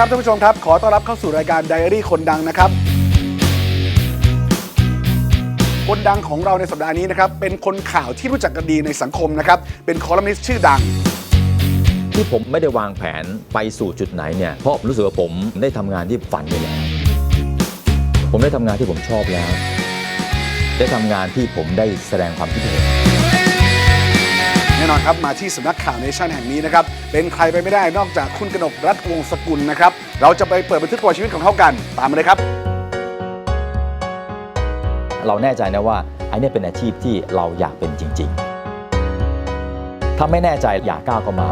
ครับท่านผู้ชมครับ ขอต้อนรับเข้าสู่รายการไดอารี่คนดังนะครับ คนดังของเราในสัปดาห์นี้นะครับเป็นคนข่าวที่รู้จักกันดีในสังคมนะครับเป็นคอลัมนิสต์ชื่อดัง ที่ผมไม่ได้วางแผนไปสู่จุดไหนเนี่ยเพราะผมรู้สึกว่าผมได้ทำงานที่ฝันไปแล้ว ผมได้ทำงานที่ผมชอบแล้ว ได้ทำงานที่ผมได้แสดงความคิดเห็น แน่นอนครับมาที่สำนักข่าวเนชั่นแห่งนี้นะครับ เป็นใครไปไม่ได้นอกจากคุณกนกรัฐวงศ์สกุลนะครับ เราจะไปเปิดบันทึกประวัติชีวิตของเขากัน ตามมาเลยครับ เราแน่ใจนะว่าไอ้เนี่ยเป็นอาชีพที่เราอยากเป็นจริง ๆ ถ้าไม่แน่ใจอย่าก้าวเข้ามา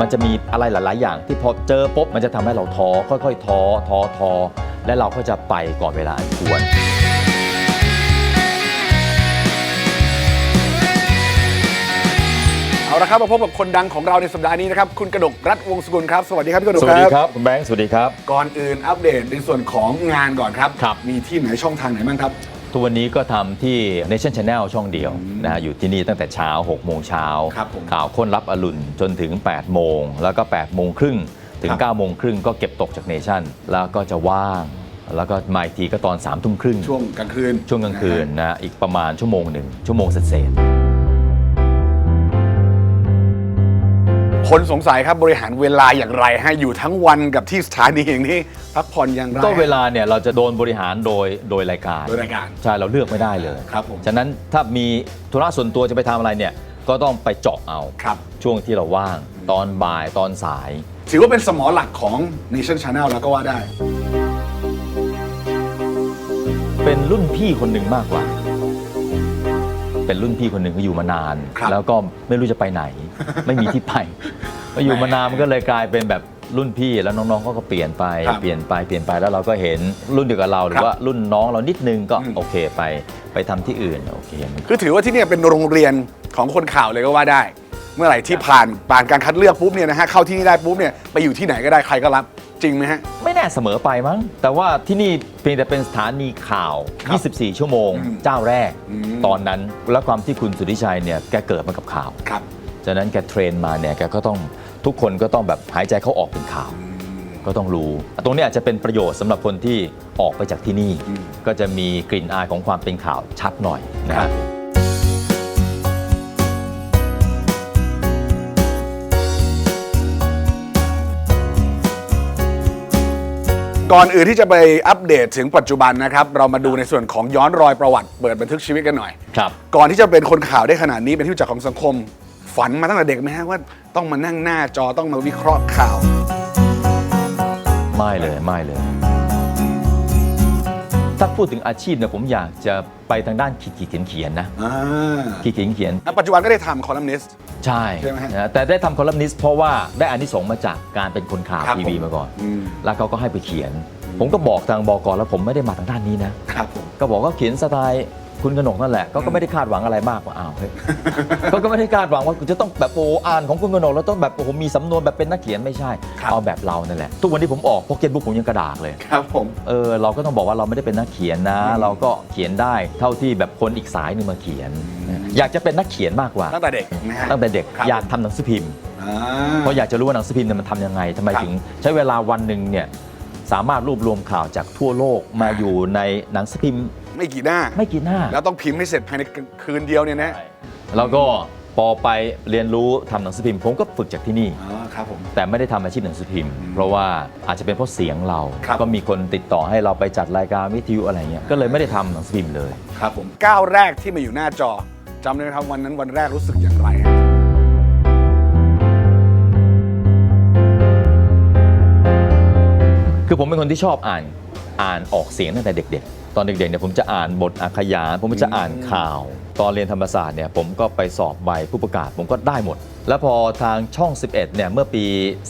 มันจะมีอะไรหลาย ๆ อย่าง ที่พอเจอปุ๊บมันจะทำให้เราท้อค่อย ๆ ท้อท้อท้อและเราก็จะไปก่อนเวลาอันควร ละครับมาพบกับคนดังของเราในสัปดาห์นี้นะครับคุณกนกรัฐวงศ์สกุลครับสวัสดีครับพี่กนกสวัสดีครับคุณแบงค์สวัสดีครับ ก่อนอื่นอัปเดตในส่วนของงานก่อนครับ ครับ มีที่ไหนช่องทางไหนบ้างครับ ทุกวันนี้ก็ทำที่ Nation Channel ช่องเดียวนะฮะอยู่ที่นี่ตั้งแต่เช้า 6 โมงเช้าครับผมข่าวค้นรับอรุณจนถึง 8 โมง แล้วก็ 8 โมงครึ่ง ถึง ครับ 9 โมงครึ่งก็เก็บตกจากเนชั่นแล้วก็จะว่าง แล้วก็มาอีกทีก็ตอน3ทุ่มครึ่งช่วงกลางคืนช่วงกลางคืนนะอีกประมาณชั่วโมงหนึ่งชั่วโมงเศษ คนสงสัยครับบริหารเวลาอย่างไรฮะอยู่ทั้งวันกับที่สถานีอย่างนี้พักผ่อนอย่างไรๆก็เวลาเนี่ยเราจะโดนบริหารโดยโดยรายการโดยรายการใช่เราเลือกไม่ได้เลยครับผมฉะนั้นถ้ามีธุระส่วนตัวจะไปทำอะไรเนี่ยก็ต้องไปเจาะเอาครับ ช่วงที่เราว่าง ตอนบ่ายตอนสาย ถือว่าเป็นสมอหลักของ Nation Channel แล้วก็ว่าได้ เป็นรุ่นพี่คนหนึ่งมากกว่า เป็นรุ่นพี่คนหนึ่งก็อยู่มานาน ครับแล้วก็ไม่รู้จะไปไหน ไม่มีที่ไปพออยู่มานานมันก็เลยกลายเป็นแบบรุ่นพี่แล้วน้องๆเขาก็เปลี่ยนไปครับเปลี่ยนไปเปลี่ยนไปแล้วเราก็เห็นรุ่นเดียวกับเราหรืครัอบว่ารุ่นน้องเรานิดนึงก็อืม โอเคไปไปทำที่อื่นโอเคมันคือถือว่าที่เนี่ยเป็นโรงเรียนของคนข่าวเลยก็ว่าได้ เมื่อไหร่ที่ผ่านผ่านการคัดเลือกปุ๊บเนี่ยนะฮะเข้าที่นี่ได้ปุ๊บเนี่ยไปอยู่ที่ไหนก็ได้ใครก็รับ จริงไหมฮะ ไม่แน่เสมอไปมั้ง แต่ว่าที่นี่เพียงแต่เป็นสถานีข่าว ครับ24 ชั่วโมง อืมเจ้าแรก อืม ตอนนั้นแล้วความที่คุณสุทธิชัยเนี่ยแกเกิดมากับข่าว ครับ ฉะนั้นแกเทรนมาเนี่ยแกก็ต้องทุกคนก็ต้องแบบหายใจเข้าออกเป็นข่าว ก็ต้องรู้ ตรงนี้อาจจะเป็นประโยชน์สำหรับคนที่ออกไปจากที่นี่ อืม ก็จะมีกลิ่นอายของความเป็นข่าวชัดหน่อยนะครัฮะ ก่อนอื่นที่จะไปอัปเดตถึงปัจจุบันนะครับ เรามาดูในส่วนของย้อนรอยประวัติเปิดบันทึกชีวิตกันหน่อย ครับ ก่อนที่จะเป็นคนข่าวได้ขนาดนี้เป็นที่รู้จักของสังคม ฝันมาตั้งแต่เด็กไหมฮะว่าต้องมานั่งหน้าจอต้องมาวิเคราะห์ข่าว ไม่เลยไม่เลย ถ้าพูดถึงอาชีพเนี่ยผมอยากจะไปทางด้านขีดขีดเขียนเขียนๆนะอ่าขีดเขียนเขียนแล้วปัจจุบันก็ได้ทำคอลัมนิสต์ ใช่ใช่ไหมฮะนะแต่ได้ทำคอลัมนิสต์เพราะว่าได้อานิสงส์มาจากการเป็นคนข่าวครับทีวีผมมาก่อน อืม แล้วเขาก็ให้ไปเขียน ผมก็บอกทางบอกรแล้วผมไม่ได้มาทางด้านนี้นะ ครับผม ก็บอกก็เขียนสไตล์ คุณกนกนั่นแหละก็ก็ไม่ได้คาดหวังอะไรมากกว่าอ้าวเฮ้ยก็ก็ไม่ได้คาดหวังว่าคุณจะต้องแบบโอ้อ่านของคุณกนกแล้วต้องแบบโอ้โหมีสำนวนแบบเป็นนักเขียนไม่ใช่ครับเอาแบบเรานั่นแหละ ทุกวันนี้ผมออกพ็อกเก็ตบุ๊กผมยังกระดาษเลยครับผมเออเราก็ต้องบอกว่าเราไม่ได้เป็นนักเขียนนะอืมเราก็เขียนได้เท่าที่แบบคนอีกสายหนึงมาเขียน อยากจะเป็นนักเขียนมากกว่า ตั้งแต่เด็กนะฮะ ตั้งแต่เด็กครับ อยากทำหนังสือพิมพ์ อ่า เพราะอยากจะรู้ว่าหนังสือพิมพ์เนี่ยมันทำยังไงทำไมครับถึงใช้เวลาวันหนึ่งเนี่ยสามารถรวบรวมข่าวจากทั่วโลกมาอยู่ในหนังสือพิมพ์ ไม่กี่หน้า ไม่กี่หน้า แล้วต้องพิมพ์ให้เสร็จภายในคืนเดียวเนี่ยนะแล้วก็พอไปเรียนรู้ทำหนังสือพิมพ์ผมก็ฝึกจากที่นี่ อ๋อครับผม แต่ไม่ได้ทำอาชีพหนังสือพิมพ์ เพราะว่าอาจจะเป็นเพราะเสียงเรา ครับ ก็มีคนติดต่อให้เราไปจัดรายการวิทยุอะไรเงี้ยก็เลยไม่ได้ทำหนังสือพิมพ์เลย ครับผมก้าวแรกที่มาอยู่หน้าจอจำได้ไหมครับวันนั้นวันแรกรู้สึกอย่างไรฮะคือผมเป็นคนที่ชอบอ่านอ่านออกเสียงตั้งแต่เด็กๆ ตอนเด็กๆเนี่ยผมจะอ่านบทอาขยาน ผมจะอ่านข่าว ตอนเรียนธรรมศาสตร์เนี่ยผมก็ไปสอบใบผู้ประกาศผมก็ได้หมด แล้วพอทางช่อง 11เนี่ยเมื่อปี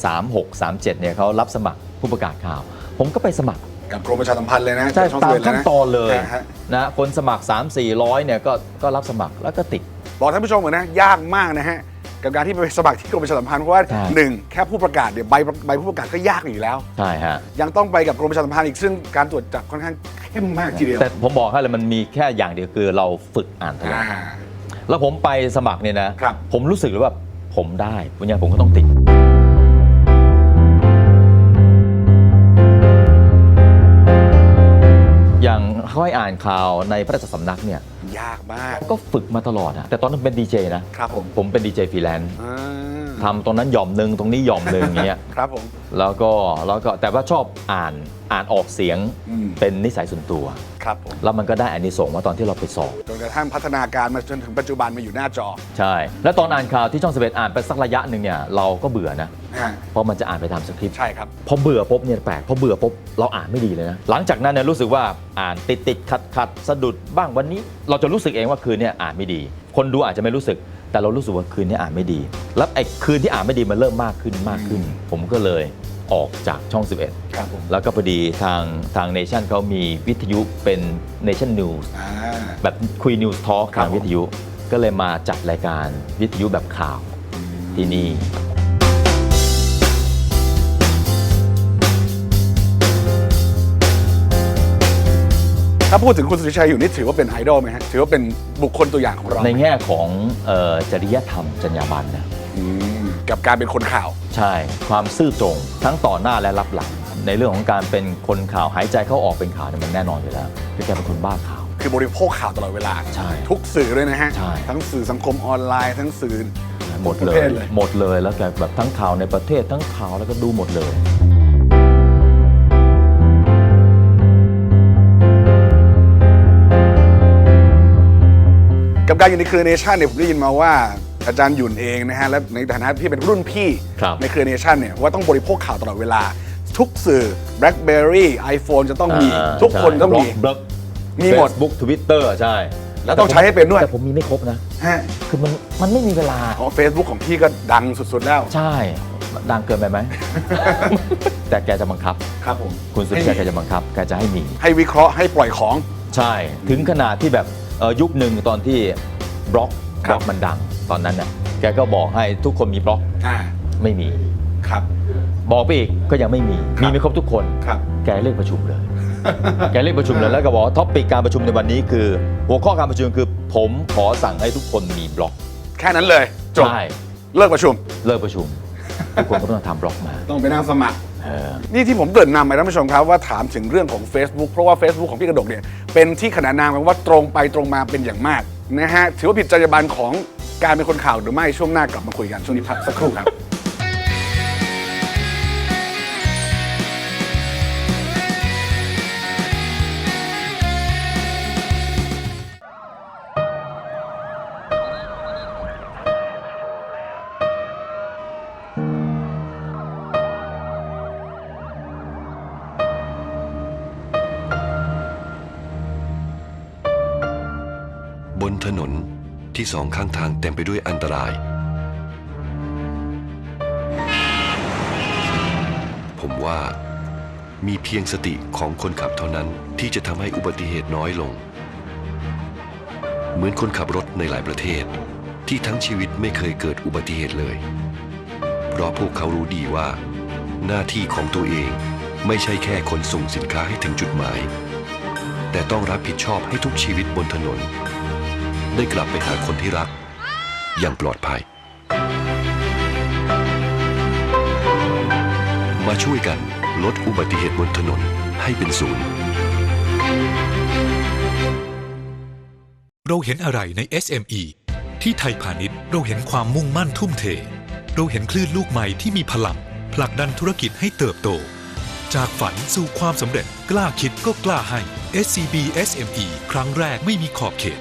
36 37เนี่ยเขารับสมัครผู้ประกาศข่าว ผมก็ไปสมัครกับกรมประชาสัมพันธ์เลยนะใช่ช่องตาม11ขั้นตอนเลยะฮะนะคนสมัคร 3 4 0 0เนี่ยก็ก็รับสมัครแล้วก็ติด บอกท่านผู้ชมก่อนนะยากมากนะฮะ กับการที่ไปสมัครที่กรมประชาสัมพันธ์เพราะว่าใช่ หนึ่งแค่ผู้ประกาศเนี่ยใบใบผู้ประกาศก็ยากอยู่แล้ว ใช่ฮะ ยังต้องไปกับกรมประชาสัมพันธ์อีกซึ่งการตรวจจับค่อนข้างเข้มมากทีเดียวแต่ผมบอกให้เลยมันมีแค่อย่างเดียวคือเราฝึกอ่านตลอดอ่า แล้วผมไปสมัครเนี่ยนะ ครับ ผมรู้สึกเลยว่าผมได้วันนี้ผมก็ต้องติด ข่าวในพระราชสำนักเนี่ยยากมาก ก็ฝึกมาตลอดอะแต่ตอนนั้นเป็นดีเจนะครับผม ผมเป็นดีเจฟรีแลนซ์ อ่า ทำตรงนั้นหย่อมหนึ่งตรงนี้หย่อมหนึ่งอย่างเงี้ยครับผม แล้วก็แล้วก็แต่ว่าชอบอ่านอ่านออกเสียงอืม เป็นนิสัยส่วนตัว ครับผมแล้วมันก็ได้อานิสงส์ว่าตอนที่เราไปสอบ จนกระทั่งพัฒนาการมาจนถึงปัจจุบันมาอยู่หน้าจอใช่ แล้วตอนอ่านข่าวที่ช่องสเปอ่านไปสักระยะหนึ่งเนี่ยเราก็เบื่อนะฮะเพราะมันจะอ่านไปตามสคริปต์ ใช่ครับ พอเบื่อปุ๊บเนี่ยแปลกพอเบื่อปุ๊บเราอ่านไม่ดีเลยนะ หลังจากนั้นเนี่ยรู้สึกว่าอ่านติดติดขัดขัดสะดุดบ้างวันนี้ เราจะรู้สึกเองว่าคืนเนี้อ่านไม่ดี คนดูอาจจะไม่รู้สึก แต่เรารู้สึกว่าคืนนี้อ่านไม่ดี แล้วไอ้คืนที่อ่านไม่ดีมันเริ่มมากขึ้นมากขึ้น ผมก็เลยออกจากช่อง 11 ครับผมแล้วก็พอดีทางทางเนชั่นเขามีวิทยุเป็น Nation News อ่า แบบคุย News Talk ครับทางวิทยุ ก็เลยมาจัดรายการวิทยุแบบข่าวที่นี่ ถ้าพูดถึงคุณสุริชัยอยู่นี่ถือว่าเป็นไอดอลไหมฮะถือว่าเป็นบุคคลตัวอย่างของเราในแง่ของเอ่อจริยธรรมจรรยาบรรณนะอืมกับการเป็นคนข่าว ใช่ ความซื่อตรงทั้งต่อหน้าและรับหลัง ในเรื่องของการเป็นคนข่าวหายใจเข้าออกเป็นข่าวเนี่ยมันแน่นอนอยู่แล้วคือแกเป็นคนบ้าข่าว คือบริโภคข่าวตลอดเวลา ใช่ทุกสื่อด้วยนะฮะ ใช่ ทั้งสื่อสังคมออนไลน์ทั้งสื่อหมดเลประเภยทเลยหมดเลยแล้วแกแบบทั้งข่าวในประเทศทั้งข่าวแล้วก็ดูหมดเลย กับการอยู่ในเครือเนชั่นเนี่ยผมได้ยินมาว่าอาจารย์หยุ่นเองนะฮะและในฐานะที่เป็นรุ่นพี่ครับในเครือเนชั่นเนี่ยว่าต้องบริโภคข่าวตลอดเวลา ทุกสื่อ BlackBerry iPhone จะต้องมีอ่าทุกคนใช่ต้องมี บล็อกมีหมดเฟซบุ๊กทวิตเตอร์ใช่ แล้วต้องใช้ให้เป็นด้วยแต่ผมมีไม่ครบนะ ฮะคือมันมันไม่มีเวลาอ๋อเฟซบุ๊กของพี่ก็ดังสุดๆแล้วใช่ดังเกินไปไหม แต่แกจะบังคับ ครับผมคุณสุริชัยแกจะบังคับ แกจะให้มี ให้วิเคราะห์ให้ปล่อยของ ใช่ ถึงขนาดที่แบบ เอ่อยุคหนึ่งตอนที่บล็อกครับบล็อกมันดังตอนนั้นน่ะแกก็บอกให้ทุกคนมีบล็อกอ่าไม่มี ครับ บอกไปอีกก็ยังไม่มีครับ มีไม่ครบทุกคน ครับ แกเรียกประชุมเลย แกเรียกประชุมเลยแล้วก็บอกว่าท็อปปิกการประชุมในวันนี้คือ หัวข้อการประชุมคือ ผมขอสั่งให้ทุกคนมีบล็อกแค่นั้นเลยจบใช่เลิกประชุม เลิกประชุม ทุกคนก็ต้องทำบล็อกมา ต้องไปนั่งสมัครเออ นี่ที่ผมเกริ่นนำไปท่านผู้ชมครับว่าถามถึงเรื่องของ Facebook เพราะว่า Facebook ของพี่กระดกเนี่ยเป็นที่ขนานนามกันว่าตรงไปตรงมาเป็นอย่างมากนะฮะถือว่าผิดจรรยาบรรณของการเป็นคนข่าวหรือไม่ช่วงหน้ากลับมาคุยกันช่วงนี้พักสักครู่ครับบ สองข้างทางเต็มไปด้วยอันตราย ผมว่า มีเพียงสติของคนขับเท่านั้นที่จะทำให้อุบัติเหตุน้อยลง เหมือนคนขับรถในหลายประเทศ ที่ทั้งชีวิตไม่เคยเกิดอุบัติเหตุเลย เพราะพวกเขารู้ดีว่า หน้าที่ของตัวเองไม่ใช่แค่ขนส่งสินค้าให้ถึงจุดหมาย แต่ต้องรับผิดชอบให้ทุกชีวิตบนถนน ได้กลับไปหาคนที่รัก อย่างปลอดภัย มาช่วยกันลดอุบัติเหตุบนถนนให้เป็นศูนย์ เราเห็นอะไรใน SME ที่ไทยพาณิชย์เราเห็นความมุ่งมั่นทุ่มเท เราเห็นคลื่นลูกใหม่ที่มีพลังผลักดันธุรกิจให้เติบโต จากฝันสู่ความสำเร็จกล้าคิดก็กล้าให้ SCB SME ครั้งแรกไม่มีขอบเขต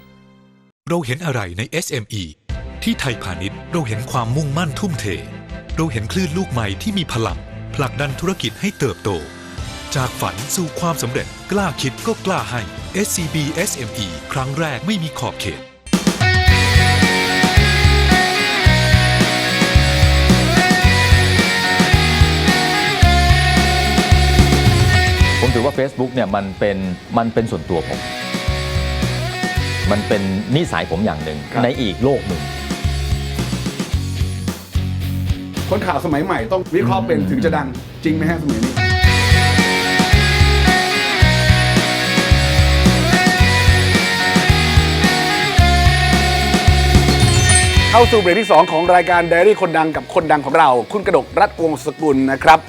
เราเห็นอะไรใน SME ที่ไทยพาณิชย์เราเห็นความมุ่งมั่นทุ่มเท เราเห็นคลื่นลูกใหม่ที่มีพลังผลักดันธุรกิจให้เติบโต จากฝันสู่ความสำเร็จกล้าคิดก็กล้าให้ SCB SME ครั้งแรกไม่มีขอบเขตผมถือว่า Facebook เนี่ยมันเป็นมันเป็นส่วนตัวผม มันเป็นนิสัยผมอย่างหนึ่งครับในอีกโลกหนึ่ง คนข่าวสมัยใหม่ต้องวิเคราะห์เป็นถึงจะดังจริงไหมฮะสมัยนี้ เข้าสู่เบรกที่ 2 ของรายการไดอารี่คนดังกับคนดังของเรา คุณกระดกรัฐวงศ์สกุลนะครับ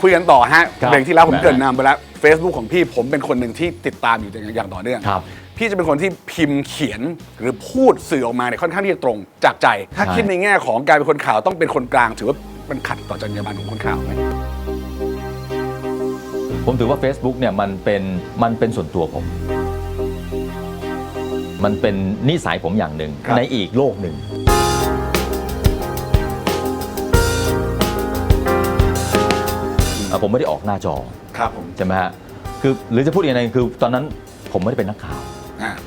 คุยกันต่อฮะครับเบรกที่แล้วผมนะฮะเกรินนำไปแล้ว Facebook ของพี่ผมเป็นคนหนึ่งที่ติดตามอยู่อย่างต่อเนื่อง ครับ พี่จะเป็นคนที่พิมพ์เขียนหรือพูดสื่อออกมาเนี่ยค่อนข้างที่จะตรงจากใจ ถ้าใช่คิดในแง่ของการเป็นคนข่าวต้องเป็นคนกลาง ถือว่ามันขัดต่อจรรยาบรรณของคนข่าวไหมผมถือว่า Facebook เนี่ยมันเป็นมันเป็นส่วนตัวผม มันเป็นนิสัยผมอย่างหนึ่งครับในอีกโลกหนึ่งอะผมไม่ได้ออกหน้าจอครับผมใช่ไหมฮะคือหรือจะพูดยังไงคือตอนนั้นผมไม่ได้เป็นนักข่าวอ่า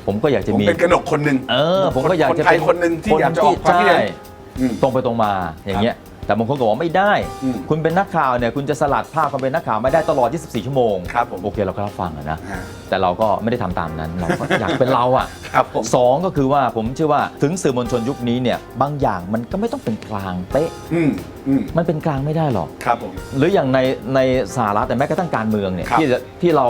ผมก็อยากจะผมมี เป็นกระดกคนหนึ่งเออผมก็อยากคนจะไทยเป็คนหนึ่งที่อยากจะออกความคิดใช่เห็นอืมตรงไปตรงมาอย่างเงี้ย แต่บางคนก็บอกว่าไม่ได้ อืมคุณเป็นนักข่าวเนี่ยคุณจะสลัดภาพความเป็นนักข่าวไม่ได้ตลอด 24 ชั่วโมงครับผม โอเคเราก็รับฟังอะนะอ่าแต่เราก็ไม่ได้ทำตามนั้น เราก็ อยากเป็นเราอะครับผม สองก็คือว่าผมเชื่อว่าถึงสื่อมวลชนยุคนี้เนี่ยบางอย่างมันก็ไม่ต้องเป็นกลางเป๊ะอืมอืมมันเป็นกลางไม่ได้หรอก ครับผม หรืออย่างในในสหรัฐแต่แม้กระทั่งการเมืองเนี่ยครับที่จะที่เรา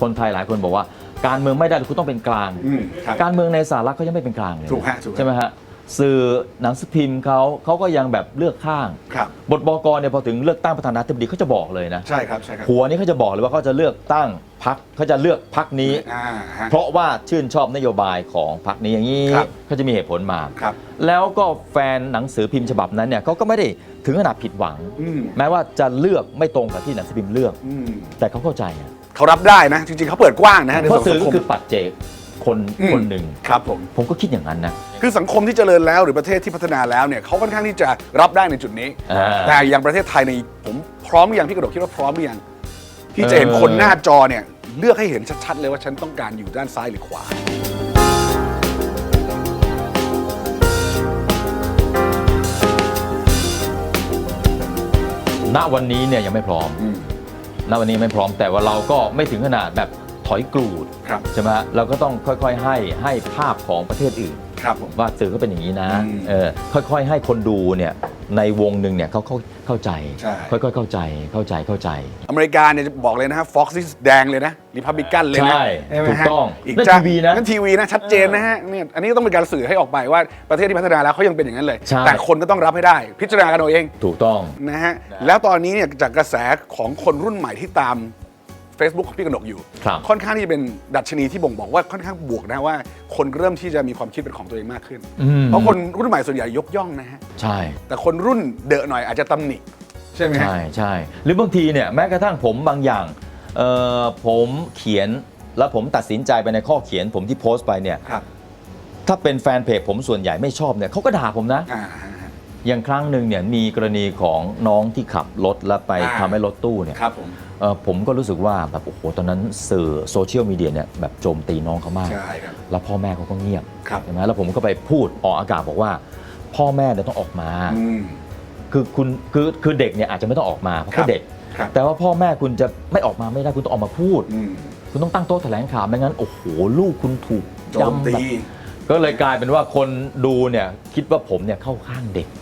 คนไทยหลายคนบอกว่า การเมืองไม่ได้คุณต้องเป็นกลาง อืมครับ การเมืองในสหรัฐเขายังไม่เป็นกลางเลยถูกฮะถูกฮะ ใช่ไหมฮะสื่อหนังสือพิมพ์เขาเขาก็ยังแบบเลือกข้าง ครับ บทบกเนี่ยพอถึงเลือกตั้งประธานาธิบดีเขาจะบอกเลยนะใช่ครับใช่ครับหัวนี้เขาจะบอกเลยว่าเขาจะเลือกตั้งพักเขาจะเลือกพักนี้ อ่าฮะ เพราะว่าชื่นชอบนโยบายของพรรคนี้อย่างนี้ครับ เขาจะมีเหตุผลมา ครับ แล้วก็แฟนหนังสือพิมพ์ฉบับนั้นเนี่ยเขาก็ไม่ได้ถึงขนาดผิดหวัง อืมแม้ว่าจะเลือกไม่ตรงกับที่หนังสือพิมพ์เลือก อืมแต่เขาเข้าใจอะ เขารับได้นะ จริงๆเขาเปิดกว้างนะฮะในเพราะสัสื่องคก็มคือปัจเจกคนอืม คนหนึ่ง ครับผม ผมก็คิดอย่างนั้นนะ คือสังคมที่เจริญแล้วหรือประเทศที่พัฒนาแล้วเนี่ยเขาค่อนข้างที่จะรับได้ในจุดนี้ อ่าแต่อย่างประเทศไทยในผมพร้อมหรือยังพี่กระดกคิดว่าพร้อมหรือยังที่จะเห็นเออคนหน้าจอเนี่ยเลือกให้เห็นชัดๆเลยว่าฉันต้องการอยู่ด้านซ้ายหรือขวา ณวันนี้เนี่ยยังไม่พร้อม อืม ณวันนี้ไม่พร้อมแต่ว่าเราก็ไม่ถึงขนาดแบบ ถอยกรูดครับใช่ไหมฮะเราก็ต้องค่อยๆ ให้ให้ภาพของประเทศอื่น ครับผม ว่าสื่อก็เป็นอย่างนี้นะอืมเออค่อยๆ ให้คนดูเนี่ยในวงหนึ่งเนี่ยเขาเข้าเข้าใจ ใช่ ค่อยๆ เข้าใจเข้าใจเข้าใจอเมริกาเนี่ยจะบอกเลยนะฮะฟ็อกซี่แดงเลยนะริพับลิกันเลยนะใช่ไหมถูกฮะต้องอีกนั่นจ้าทีวีนะ นั่นทีวีนะชัดเจนนะฮะเนี่ยอันนี้ก็ต้องเป็นการสื่อให้ออกไปว่าประเทศที่พัฒนาแล้วเขายังเป็นอย่างนั้นเลย ใช่ แต่คนก็ต้องรับให้ได้ พิจารณากันเอาเอง ถูกต้อง นะฮะแล้วตอนนี้เนี่ยจากกระแสของคนรุ่นใหม่ที่ตาม Facebook ของพี่กนกอยู่ ครับ ค่อนข้างที่จะเป็นดัชนีที่บ่งบอกว่าค่อนข้างบวกนะว่า คนเริ่มที่จะมีความคิดเป็นของตัวเองมากขึ้น อืม เพราะคนรุ่นใหม่ส่วนใหญ่ยกย่องนะฮะ ใช่ แต่คนรุ่นเดอะหน่อยอาจจะตำหนิใช่ไหมฮะ ใช่ใช่หรือบางทีเนี่ยแม้กระทั่งผมบางอย่างเอ่อผมเขียนแล้วผมตัดสินใจไปในข้อเขียนผมที่โพสต์ไปเนี่ยครับถ้าเป็นแฟนเพจผมส่วนใหญ่ไม่ชอบเนี่ยเขาก็ด่าผมนะ อ่าฮะ อย่างครั้งหนึ่งเนี่ยมีกรณีของน้องที่ขับรถแล้วไปอ่า ทำให้รถตู้เนี่ยครับผม เอ่อผมก็รู้สึกว่าแบบโอ้โหตอนนั้นสื่อโซเชียลมีเดียเนี่ยแบบโจมตีน้องเขามาก ใช่ครับ แล้วพ่อแม่เขาก็เงียบครับ ใช่ไหมแล้วผมก็ไปพูดออกอากาศบอกว่า พ่อแม่เนี่ยต้องออกมา อืม คือคุณคือคือเด็กเนี่ยอาจจะไม่ต้องออกมาเพราะครัเขาบ เด็ก ครับแต่ว่าพ่อแม่คุณจะไม่ออกมาไม่ได้คุณต้องออกมาพูด อืมคุณต้องตั้งโต๊ะแถลงข่าวไม่งั้นโอ้โหลูกคุณถูกโจมยำตี แบบก็เลยกลายเป็นว่าคนดูเนี่ยคิดว่าผมเนี่ยเข้าข้างเด็กอ่าใ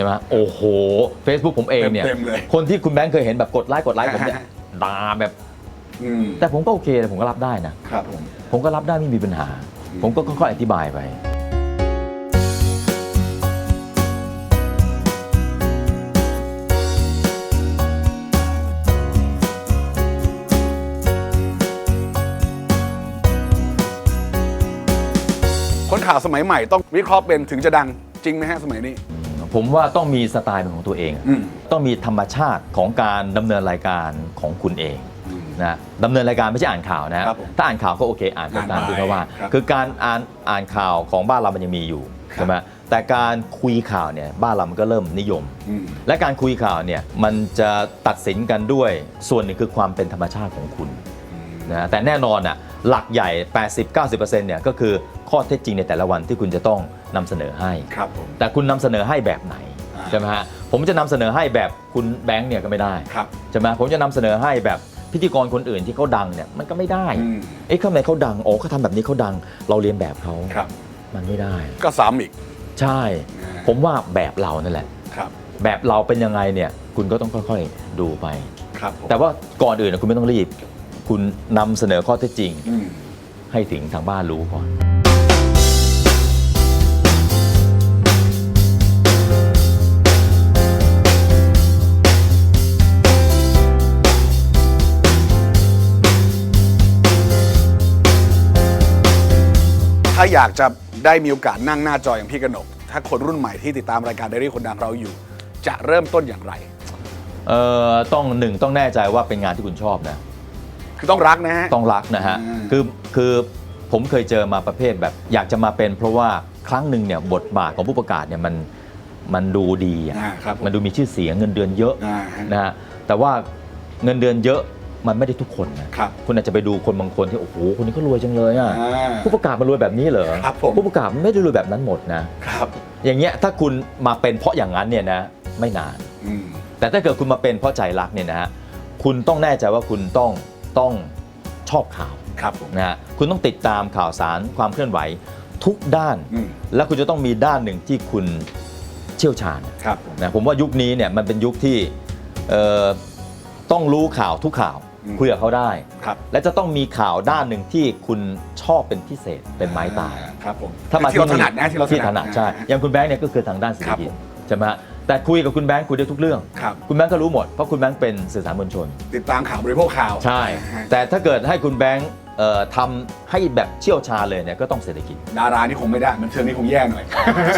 ช่ไหมโอ้โห Facebook ผมเองเนี่ย เต็มๆเลยคนที่คุณแบงค์เคยเห็นแบบกดไลค์กดไลค์ผมเนี่ยฮะด่าแบบ อืมแต่ผมก็โอเคนะผมก็รับได้นะ ครับผม ผมก็รับได้ไม่มีปัญหาผมก็ค่อยๆอธิบายไป คนข่าวสมัยใหม่ต้องวิเคราะห์เป็นถึงจะดังจริงไหมฮะสมัยนี้ ผมว่าต้องมีสไตล์เป็นของตัวเอง อืม ต้องมีธรรมชาติของการดำเนินรายการของคุณเองอืมนะดำเนินรายการไม่ใช่อ่านข่าวนะ ครับผมถ้าอ่านข่าวก็โอเค อ่านไปอ่านตามไปที่เขาว่า ครับคือการอ่านอ่านข่าวของบ้านเรามันยังมีอยู่ครับ ใช่ไหมแต่การคุยข่าวเนี่ยบ้านเรามันก็เริ่มนิยม อืม และการคุยข่าวเนี่ยมันจะตัดสินกันด้วยส่วนหนึ่งคือความเป็นธรรมชาติของคุณนะแต่แน่นอนอะ หลักใหญ่ 80-90%เนี่ยก็คือข้อเท็จจริงในแต่ละวันที่คุณจะต้องนำเสนอให้ ครับผม แต่คุณนำเสนอให้แบบไหนอ่า ใช่ไหมฮะผมจะนำเสนอให้แบบคุณแบงค์เนี่ยก็ไม่ได้ครับใช่ไหมผมจะนำเสนอให้แบบพิธีกรคนอื่นที่เขาดังเนี่ยมันก็ไม่ได้ อืมเอ๊ะทำไมเขาดังอ๋อเขาทำแบบนี้เขาดัง เราเรียนแบบเขาครับ มันไม่ได้ ก็ซ้ำอีกใช่ ผมว่าแบบเรานั่นแหละ ครับแบบเราเป็นยังไงเนี่ยคุณก็ต้องค่อยๆดูไป ครับผมแต่ว่าก่อนอื่นนะคุณไม่ต้องรีบ คุณนำเสนอข้อเท็จจริงอืมให้ถึงทางบ้านรู้ก่อน ถ้าอยากจะได้มีโอกาสนั่งหน้าจออย่างพี่กนก ถ้าคนรุ่นใหม่ที่ติดตามรายการไดรี่คนดังเราอยู่ จะเริ่มต้นอย่างไร เอ่อต้องหนึ่งต้องแน่ใจว่าเป็นงานที่คุณชอบนะ คือต้องรักนะฮะ ต้องรักนะฮะ อืม คือคือผมเคยเจอมาประเภทแบบอยากจะมาเป็น เพราะว่าครั้งหนึ่งเนี่ยบทบาทของผู้ประกาศเนี่ยมันมันดูดีอะอ่าครับผมันดูมีชื่อเสียงเงินเดือนเยอะอ่าฮะ นะฮะแต่ว่าเงินเดือนเยอะมันไม่ได้ทุกคนนะครับ คุณอาจจะไปดูคนบางคนที่โอ้โหคนนี้ก็รวยจังเลยอะอ่า ผู้ประกาศมารวยแบบนี้เหรอครับผม ผู้ประกาศไม่ได้รวยแบบนั้นหมดนะครับอย่างเงี้ยถ้าคุณมาเป็นเพราะอย่างนั้นเนี่ยนะไม่นาน อืมแต่ถ้าเกิดคุณมาเป็นเพราะใจรักเนี่ยนะฮะคุณต้องแน่ใจว่าคุณต้อง ต้องชอบข่าวครับผม นะฮะคุณต้องติดตามข่าวสารความเคลื่อนไหวทุกด้าน อืม และคุณจะต้องมีด้านหนึ่งที่คุณเชี่ยวชาญ ครับผม นะผมว่ายุคนี้เนี่ยมันเป็นยุคที่เอ่อต้องรู้ข่าวทุกข่าวอืม คุยกับเขาได้ ครับและจะต้องมีข่าวด้านหนึ่งที่คุณชอบเป็นพิเศษเป็นไม้ตายอ่ครับผมถ้ามาที่เราถนี่นัดนะที่เราที่ถนัด ใช่อย่างคุณแบงค์เนี่ยก็คือทางด้านเศรษฐกิจครับผมใช่ไหมฮะ แต่คุยกับคุณแบงค์คุยได้ทุกเรื่อง ครับ คุณแบงค์ก็รู้หมด เพราะคุณแบงค์เป็นสื่อสารมวลชน ติดตามข่าวบริโภคข่าวใช่นะฮะแต่ถ้าเกิดให้คุณแบงค์เอ่อทำให้แบบเชี่ยวชาญเลยเนี่ยก็ต้องเศรษฐกิจ ดารานี่คงไม่ได้ มันเชิงนี่คงแย่หน่อย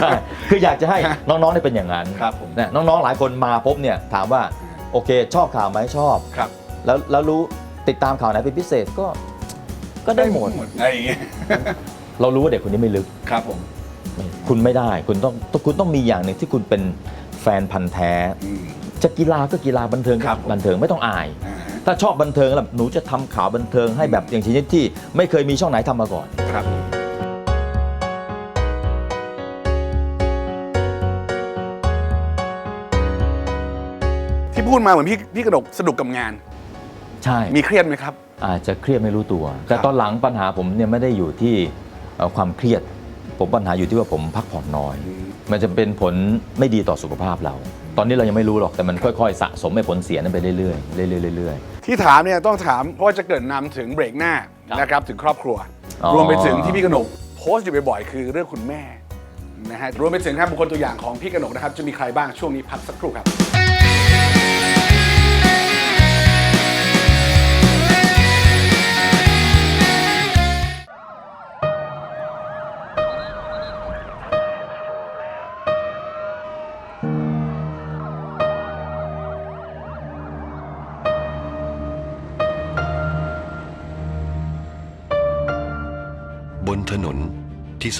ใช่ คืออยากจะให้น้องๆได้เป็นอย่างนั้นครับผม นะน้องๆหลายคนมาพบเนี่ยถามว่าโอเค ชอบข่าวไหมชอบ ครับแล้วแล้วรู้ติดตามข่าวไหนเป็นพิเศษก็ก็ได้หมด อะไรอย่างเงี้ยเรารู้ว่าเด็กคนนี้ไม่ลึก ครับผม คุณไม่ได้ คุณต้องคุณต้องมีอย่างหนึ่งที่คุณเป็น แฟนพันธ์แท้ อืม จะกีฬาก็กีฬาบันเทิงก็ครับผมบันเทิงไม่ต้องอาย อ่าฮะถ้าชอบบันเทิงแล้วหนูจะทำข่าวบันเทิงให้แบบอย่างชนิดที่ไม่เคยมีช่องไหนทำมาก่อน ครับที่พูดมาเหมือนพี่พี่กระดกสนุกกับงาน ใช่มีเครียดไหมครับ อาจจะเครียดไม่รู้ตัว แต่ตอนหลังปัญหาผมเนี่ยไม่ได้อยู่ที่เอ่อความเครียด ผมปัญหาอยู่ที่ว่าผมพักผ่อนน้อยมั นจะเป็นผลไม่ดีต่อสุขภาพเรา ตอนนี้เรายังไม่รู้หรอกแต่มันค่อยๆ สะสมให้ผลเสียนั้นไปเรื่อยๆเรื่อยๆเรื่อย ที่ถามเนี่ยต้องถามเพราะว่าจะเกิดนำถึงเบรกหน้าครับนะครับถึงครอบครัว อ๋อ รวมไปถึงที่พี่กนกโพสต์อยู่บ่อยๆคือเรื่องคุณแม่นะฮะรวมไปถึงครับบุคคลตัวอย่างของพี่กนกนะครับจะมีใครบ้างช่วงนี้พักสักครู่ครับบ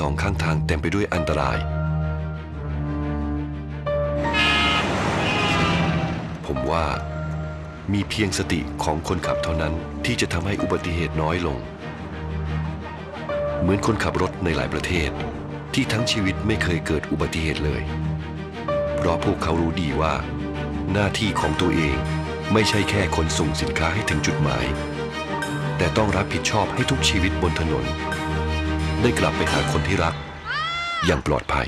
สองข้างทางเต็มไปด้วยอันตราย ผมว่ามีเพียงสติของคนขับเท่านั้นที่จะทำให้อุบัติเหตุน้อยลง เหมือนคนขับรถในหลายประเทศ ที่ทั้งชีวิตไม่เคยเกิดอุบัติเหตุเลย เพราะพวกเขารู้ดีว่า หน้าที่ของตัวเองไม่ใช่แค่ขนส่งสินค้าให้ถึงจุดหมาย แต่ต้องรับผิดชอบให้ทุกชีวิตบนถนน ได้กลับไปหาคนที่รัก อย่างปลอดภัย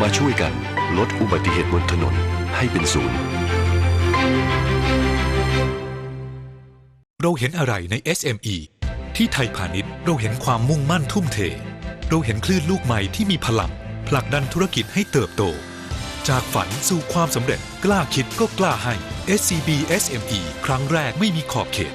มาช่วยกันลดอุบัติเหตุบนถนนให้เป็นศูนย์ เราเห็นอะไรใน SME ที่ไทยพาณิชย์เราเห็นความมุ่งมั่นทุ่มเท เราเห็นคลื่นลูกใหม่ที่มีพลังผลักดันธุรกิจให้เติบโต จากฝันสู่ความสำเร็จกล้าคิดก็กล้าให้ SCB SME ครั้งแรกไม่มีขอบเขต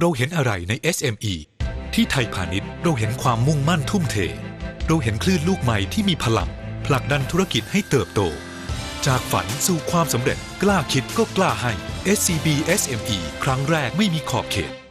เราเห็นอะไรใน SME ที่ไทยพาณิชย์เราเห็นความมุ่งมั่นทุ่มเท เราเห็นคลื่นลูกใหม่ที่มีพลังผลักดันธุรกิจให้เติบโต จากฝันสู่ความสำเร็จกล้าคิดก็กล้าให้ SCB SME ครั้งแรกไม่มีขอบเขต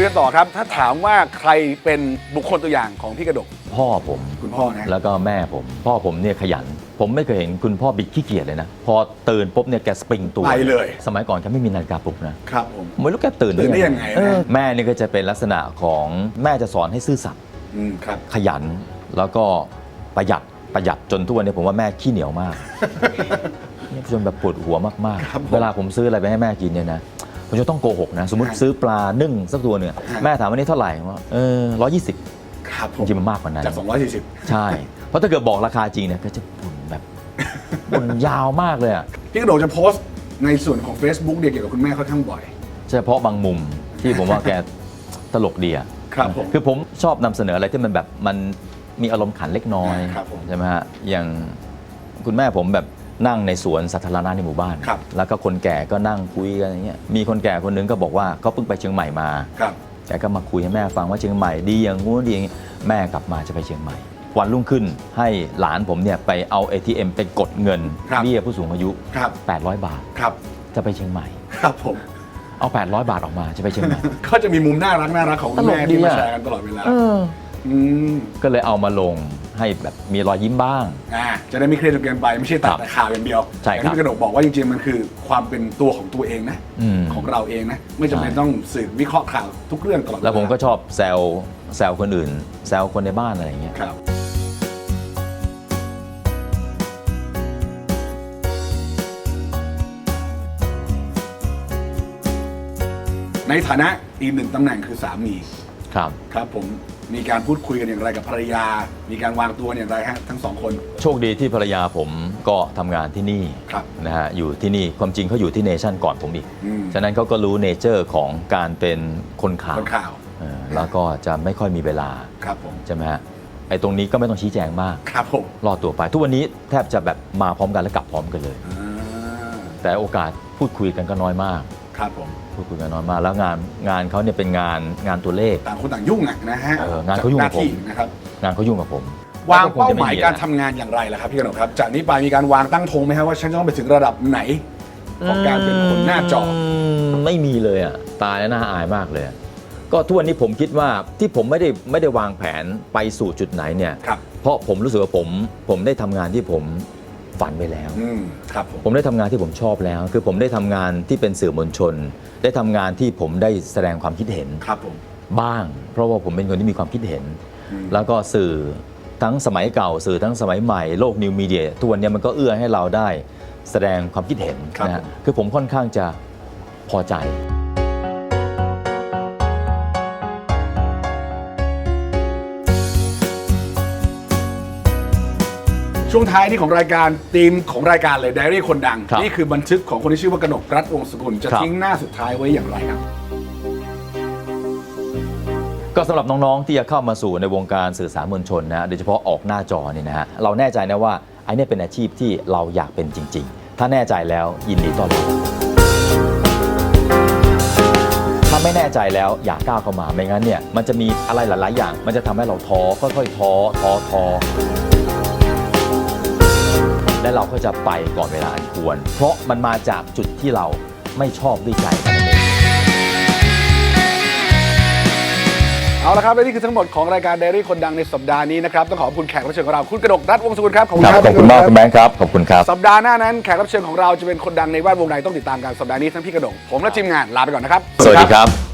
คุยกันต่อครับ ถ้าถามว่าใครเป็นบุคคลตัวอย่างของพี่กระดก พ่อผมคุณพ่อนะ แล้วก็แม่ผม พ่อผมเนี่ยขยัน ผมไม่เคยเห็นคุณพ่อบิดขี้เกียจเลยนะ พอตื่นปุ๊บเนี่ยแกสปริงตัวไปเลย สมัยก่อนแกไม่มีนาฬิกาปลุกนะครับผมผมไม่รู้แกตื่นตื่นได้ยังไงนะ เออแม่นี่ก็จะเป็นลักษณะของแม่จะสอนให้ซื่อสัตย์อืมครับ ขยัน แล้วก็ประหยัดประหยัดจนทุกวันนี้ผมว่าแม่ขี้เหนียวมากเนี่ยจนแบบปวดหัวมากครับผม ๆ เวลาผมซื้ออะไรไปให้แม่กินเนี่ยนะ ผมจะต้องโกหกนะ สมมติฮะซื้อปลานึ่งสักตัวหนึ่งฮะแม่ถามว่านี่เท่าไหร่ว่าเออร้อยยี่สิบครับผจมริงๆมันมากกว่านั้นจาก240ใช่ เพราะถ้าเกิดบอกราคาจริงเนี่ยก็จะบ่นแบบบ่นยาวมากเลยอะพี่กระโดกจะโพสต์ในส่วนของ Facebook เนี่ยเกี่ยวกับคุณแม่ค่อนข้างบ่อย เฉพาะบางมุมที่ผมว่าแกตลกดีอะครับผมคือผมชอบนำเสนออะไรที่มันแบบมันมีอารมณ์ขันเล็กน้อยครับผมใช่ไหมฮะอย่างคุณแม่ผมแบบ นั่งในสวนสาธารณะในหมู่บ้าน ครับ แล้วก็คนแก่ก็นั่งคุยกันอย่างเงี้ย มีคนแก่คนหนึงก็บอกว่าเขาเพิ่งไปเชียงใหม่มา ครับ แกก็มาคุยให้แม่ฟังว่าเชียงใหม่ดีอย่างงู้นดีอย่างงี้แม่กลับมาจะไปเชียงใหม่ วันรุ่งขึ้นให้หลานผมเนี่ยไปเอา ATM ไปกดเงินครับ เบี้ยผู้สูงอายุ ครับ 800 บาทครับ จะไปเชียงใหม่ ครับผม เอา 800 บาทออกมาจะไปเชียงใหม่ ก็จะมีมุมน่ารักน่ารักของคุณแม่ตลกดีที่มาอะ แชร์กันตลอดเวลา เออ อืม ก็เลยเอามาลง ให้แบบมีรอยยิ้มบ้าง อ่าจะได้ไม่เครียดจนเกินไปไม่ใช่ตัดครับแต่ข่าวอย่างเดียวใช่อย่างครับที่พี่กระดกบอกว่าจริงๆมันคือความเป็นตัวของตัวเองนะอืม ของเราเองนะไม่จำเป็นใช่ต้องสืบวิเคราะห์ข่าวทุกเรื่องตลอดเาแล้วผมก็ชอบแซวแซวคนอื่น แซวคนในบ้านอะไรอย่างเงี้ย ครับ ในฐานะอีกหนึ่งตำแหน่งคือสามีครับ ครับผม มีการพูดคุยกันอย่างไรกับภรรยา มีการวางตัวอย่างไรฮะทั้งสองคน โชคดีที่ภรรยาผมก็ทำงานที่นี่ครับนะฮะอยู่ที่นี่ความจริงเขาอยู่ที่เนชั่นก่อนผมอีก อืม ฉะนั้นเขาก็รู้เนเจอร์ของการเป็นคนข่าวคนข่าวเออแล้วก็จะไม่ค่อยมีเวลาครับผมใช่ไหมฮะไอ้ตรงนี้ก็ไม่ต้องชี้แจงมาก ครับผมรอดตัวไป ทุกวันนี้แทบจะแบบมาพร้อมกันและกลับพร้อมกันเลย อ่าแต่โอกาสพูดคุยกันก็น้อยมาก ครับผมพูดคุยกันน้อยมากแล้วงานงานเขาเนี่ยเป็นงานงานตัวเลขต่างคนต่างยุ่งอะนะฮะเอองานเขายุ่งหกัน้าบผมที่นะครับงานเขายุ่งกับผม วางก็คเป้าจะหมายอะการนะทำงานอย่างไรล่ะครับพี่กนกครับ จากนี้ไปมีการวางตั้งธงไหมครับว่าฉันจะต้องไปถึงระดับไหนของการเป็นคนหน้าจอมไม่มีเลยอะตายแล้วน่าอายมากเลยอะก็ทุกวันนี้ผมคิดว่าที่ผมไม่ได้ไม่ได้วางแผนไปสู่จุดไหนเนี่ยครับเพราะผมรู้สึกว่าผมผมได้ทำงานที่ผม ฝันไว้แล้ว อืมครับผม ผมได้ทำงานที่ผมชอบแล้ว คือผมได้ทำงานที่เป็นสื่อมวลชน ได้ทำงานที่ผมได้แสดงความคิดเห็น ครับผม บ้าง เพราะว่าผมเป็นคนที่มีความคิดเห็น อืม แล้วก็สื่อทั้งสมัยเก่า สื่อทั้งสมัยใหม่โลกนิวมีเดียทุกวันนี้มันก็เอื้อให้เราได้แสดงความคิดเห็นนะฮะคือผมค่อนข้างจะพอใจ ช่วงท้ายนี้ของรายการธีมของรายการเลยไดอารี่คนดัง ครับนี่คือบันทึกของคนที่ชื่อว่ากนกรัฐวงศ์สกุลจะครับ ทิ้งหน้าสุดท้ายไว้อย่างไรครับ ก็สำหรับน้องๆที่จะเข้ามาสู่ในวงการสื่อสารมวลชนนะโดยเฉพาะออกหน้าจอเนี่ยนะฮะเราแน่ใจนะว่าไอ้เนี่ยเป็นอาชีพที่เราอยากเป็นจริง ๆ ถ้าแน่ใจแล้วยินดีต้อนรับถ้าไม่แน่ใจแล้วอย่าก้าวเข้ามาไม่งั้นเนี่ยมันจะมีอะไรหลายๆอย่าง มันจะทำให้เราท้อค่อยๆท้อท้อท้อ และเราก็จะไปก่อนเวลาอันควร เพราะมันมาจากจุดที่เราไม่ชอบด้วยใจเท่านั้นเองเอาละครับและนี่คือทั้งหมดของรายการไดอารี่คนดังในสัปดาห์นี้นะครับต้องขอบคุณแขกรับเชิญของเราคุณกนกรัฐวงศ์สกุลครับขอบคุณคครัรับบขอบคุณมากคุณแบงค์ครับ ขอบคุณครับ สัปดาห์หน้านั้นแขกรับเชิญของเราจะเป็นคนดังในแวดวงใดต้องติดตามกันสัปดาห์นี้ทั้งพี่กระดกผมและทีมงานลาไปก่อนนะครับ สวัสดีครับ